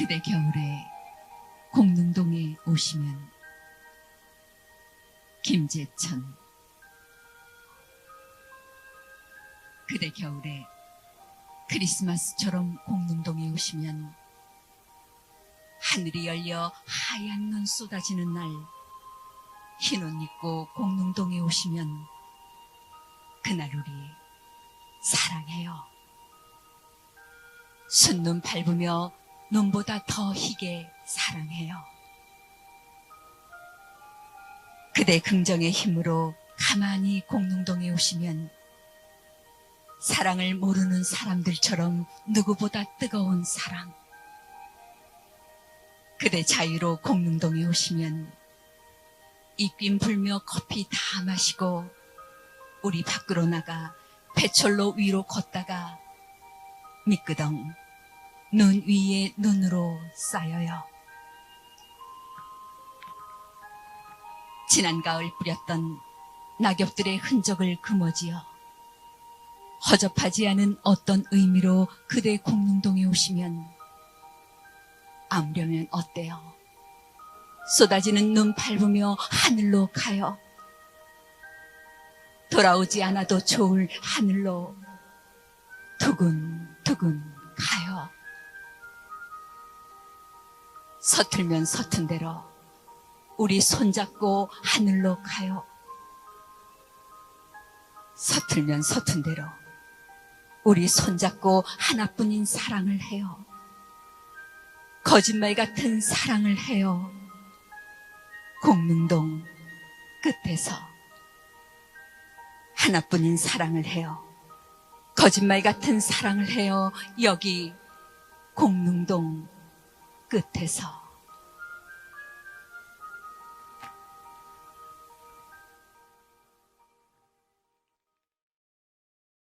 그대 겨울에 공릉동에 오시면 김재천 그대 겨울에 크리스마스처럼 공릉동에 오시면 하늘이 열려 하얀 눈 쏟아지는 날 흰 옷 입고 공릉동에 오시면 그날 우리 사랑해요. 순눈 밟으며 눈보다 더 희게 사랑해요. 그대 긍정의 힘으로 가만히 공릉동에 오시면 사랑을 모르는 사람들처럼 누구보다 뜨거운 사랑. 그대 자유로 공릉동에 오시면 입김 불며 커피 다 마시고 우리 밖으로 나가 배철로 위로 걷다가 미끄덩 눈 위에 눈으로 쌓여요. 지난 가을 뿌렸던 낙엽들의 흔적을 금어지어 허접하지 않은 어떤 의미로 그대 공릉동에 오시면 아무려면 어때요? 쏟아지는 눈 밟으며 하늘로 가요. 돌아오지 않아도 좋을 하늘로 두근두근 서툴면 서툰 대로 우리 손잡고 하늘로 가요. 서툴면 서툰 대로 우리 손잡고 하나뿐인 사랑을 해요. 거짓말 같은 사랑을 해요. 공릉동 끝에서 하나뿐인 사랑을 해요. 거짓말 같은 사랑을 해요. 여기 공릉동 끝에서.